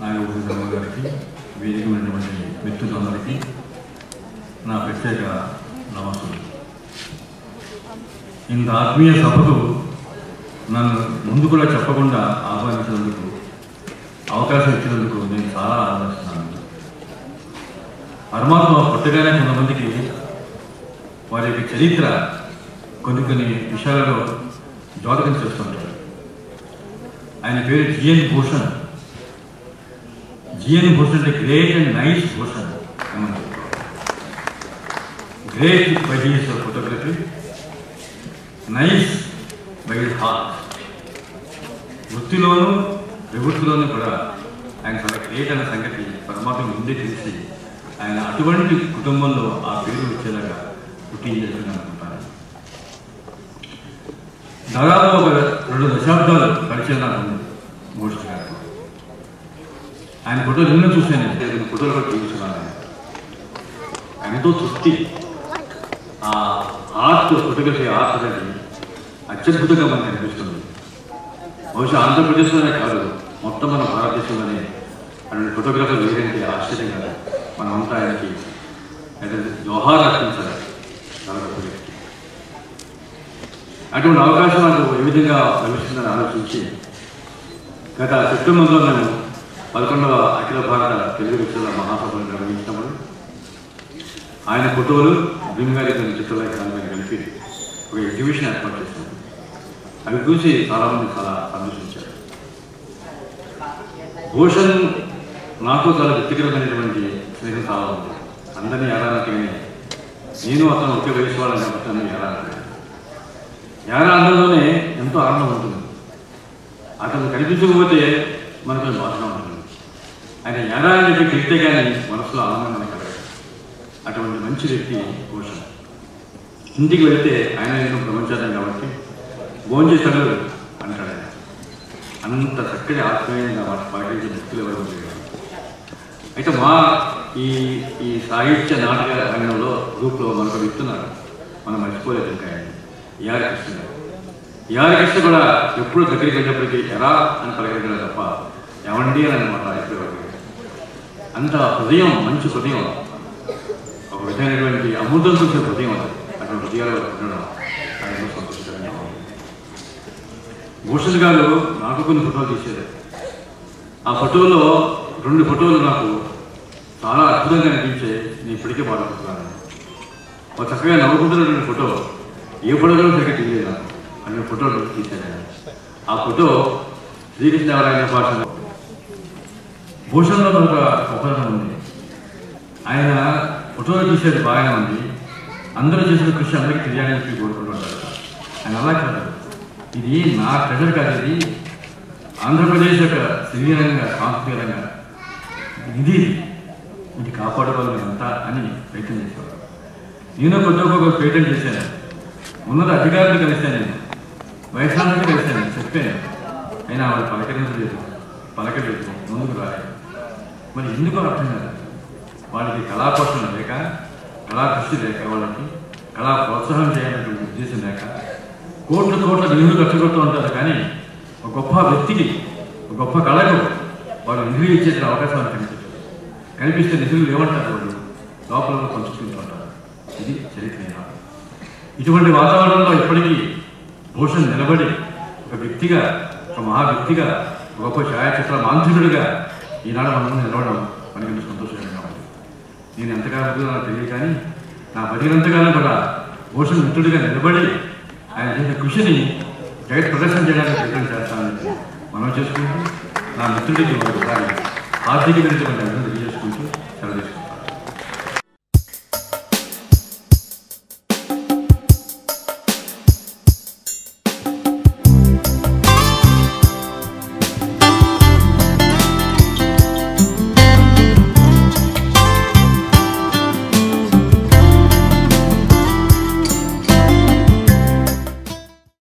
నాగభూషణ గారికి వేదిక ఉన్నటువంటి మిత్రులందరికీ నా ప్రత్యేక నమస్సులు ఇంత ఆత్మీయ సభకు నన్ను ముందు కూడా చెప్పకుండా ఆహ్వానించినందుకు అవకాశం ఇచ్చినందుకు నేను చాలా ఆనందిస్తున్నాను పరమాత్మ పుట్టగానే కొంతమందికి వారి యొక్క చరిత్ర కొన్ని కొన్ని విషయాలలో జోదకం చేస్తుంటారు. ఆయన పేరు జిఎన్ భూషణ్. జిఎన్ భూషణ్ అంటే గ్రేట్ అండ్ నైస్ భూషణ్ ఏమంటారు great by his photography nice by his heart వృత్తిలోనూ వివృత్తిలోనూ కూడా ఆయన చాలా గ్రేట్ అనే సంగతి పరమాత్మ ముందే తెలిసి ఆయన అటువంటి కుటుంబంలో ఆ పేరు వచ్చేలాగా పుట్టించేసింది అనుకుంటాను. దాదాపు ఒక రెండు దశాబ్దాలు పరిచయం నాకు ఉంది గారు. ఆయన ఫోటో నిన్న చూశాను నేను. ఫోటోలు కూడా చూస్తున్నాను ఆయన. ఆయన ఎంతో తృప్తి ఆ ఆర్ట్ ఫోటోగ్రఫీ ఆర్ట్ అనేది అత్యద్భుతంగా మనకు అనిపిస్తుంది. బహుశా ఆంధ్రప్రదేశ్లోనే కాదు మొత్తం మన భారతదేశంలోనే. అటువంటి ఫోటోగ్రఫర్ లేదంటే ఆశ్చర్యం కాదు. మనమంతా ఆయనకి అయితే జోహార్ అర్పించాలి చాలా గొప్ప వ్యక్తి. అటువంటి అవకాశం నాకు ఏ విధంగా లభిస్తుందని ఆలోచించి గత సెప్టెంబర్లో మేము పదకొండవ అఖిల భారత తెలుగు వ్యక్తుల మహాసభను నిర్వహించినప్పుడు ఆయన ఫోటోలు భీమగారి చిత్రలేఖనాలను కలిపి ఒక ఎగ్జిబిషన్ ఏర్పాటు చేశారు. అవి చూసి చాలామంది చాలా సంతోషించారు. భూషణ్ నాకు చాలా వ్యక్తిగతమైనటువంటి స్నేహం చాలా ఉంది. అందరినీ ఏడాదికనే నేను అతను ఒకే వయసు వాళ్ళని అతను ఏడాది ఏడాడంలోనే ఎంతో ఆనందం ఉంటుంది. అతను కనిపించకపోతే మనకు బాధ? ఆయన యారా అని చెప్పి తిరిగితే కానీ మనసులో ఆనందం కలగదు. అటువంటి మంచి వ్యక్తి భూషణ్ ఇంటికి వెళ్తే ఆయన నేను ప్రపంచాన్ని కాబట్టి భోంచేశాడు అంటాడు ఆయన. అంత చక్కటి ఆత్మీయంగా మాట పాటించే వ్యక్తులు ఎవరు అయితే మా ఈ ఈ సాహిత్య నాటక రంగంలో గ్రూప్లో మనకు వ్యక్తున్నారు మనం మర్చిపోలేదు ఇంకా ఆయన. ఏఆర్ కృష్ణ ఏఆర్ కృష్ణ కూడా ఎప్పుడు దగ్గరికి వెళ్ళినప్పటికీ ఎరా అని పలకరించడం తప్ప ఎవండి అని అనమాట ఎప్పుడు అంత హృదయం మంచి హృదయం ఒక విధమైనటువంటి అమృతం చూసే హృదయం అది అటువంటి హృదయాలు ఉండడం ఆయన సంతోషకరంగా భూషణ్ గారు నాకు కొన్ని ఫోటోలు తీసేది ఆ ఫోటోలో రెండు ఫోటోలు నాకు చాలా అద్భుతంగా అనిపించే నేను ఇప్పటికే బాధపడుతున్నాను ఒక చక్కగా నవ్వుకుంటున్నటువంటి ఫోటో ఏ ఫోటోలో సరిగ్గా తెలియదు నాకు ఫోటోలు తీశాను ఆ ఫోటో శ్రీకృష్ణదేవరాయల భాషలో భూషణ్లో ఒక గొప్పతనం ఉంది. ఆయన ఫోటోలు తీసేది బాగానే ఉంది. అందరూ చేసిన కృషి అందరికీ తెలియాలని చెప్పి కోరుకుంటుంటారు ఆయన అలా కాదు ఇది నా ట్రెజర్ కాదు ఇది. ఆంధ్రప్రదేశ్ యొక్క శరీరంగా సాంస్కృతికంగా ఇది ఇది కాపాడుకోవాలి అంతా అని ప్రయత్నం చేసేవారు. నేను కొద్ది ఒక పేటెంట్ చేశాను. ఉన్నత అధికారులు కలిశాను నేను. వయసాన్ని కలిశాను. చెప్పాను అయినా వాళ్ళు పలకరించలేదు. పలకలేదు ముందుకు రాలేదు. మరి ఎందుకు అర్థం కాదు వాళ్ళకి కళాపోషణ లేక కళా కృషి లేక వాళ్ళకి కళా ప్రోత్సాహం చేయాలనేటువంటి ఉద్దేశం లేక కోట్ల కోట్ల నిధులు ఖర్చు పెడుతూ ఉంటారు కానీ ఒక గొప్ప వ్యక్తికి ఒక గొప్ప కళకు వాళ్ళు నిధులు ఇచ్చేసిన అవకాశం వాళ్ళకి కనిపించదు కనిపిస్తే నిధులు లేవంటారు వాళ్ళు. లోపల పంచుకుంటుంటారు ఇది చరిత్ర ఇటువంటి వాతావరణంలో ఇప్పటికీ భూషణ్ నిలబడి ఒక వ్యక్తిగా ఒక మహా వ్యక్తిగా గొప్ప ఛాయాచిత్ర మాంఛనుడిగా ఈనాడు మనం నిలవడం మనకి సంతోషకరంగా ఉంది. నేను ఎంతకాలం నాకు తెలియదు కానీ నా బదిలంతగానే కూడా మోషన్ మిత్రుడిగా నిలబడి ఆయన చేసిన కృషిని జగత్ ప్రదర్శన చేయడానికి ప్రయత్నం చేస్తానని మనం చేసుకుంటూ నా మిత్రుడికి ఒకసారి ఆర్థిక విరుద్ధమైన అందరూ తెలియజేసుకుంటూ సెలవు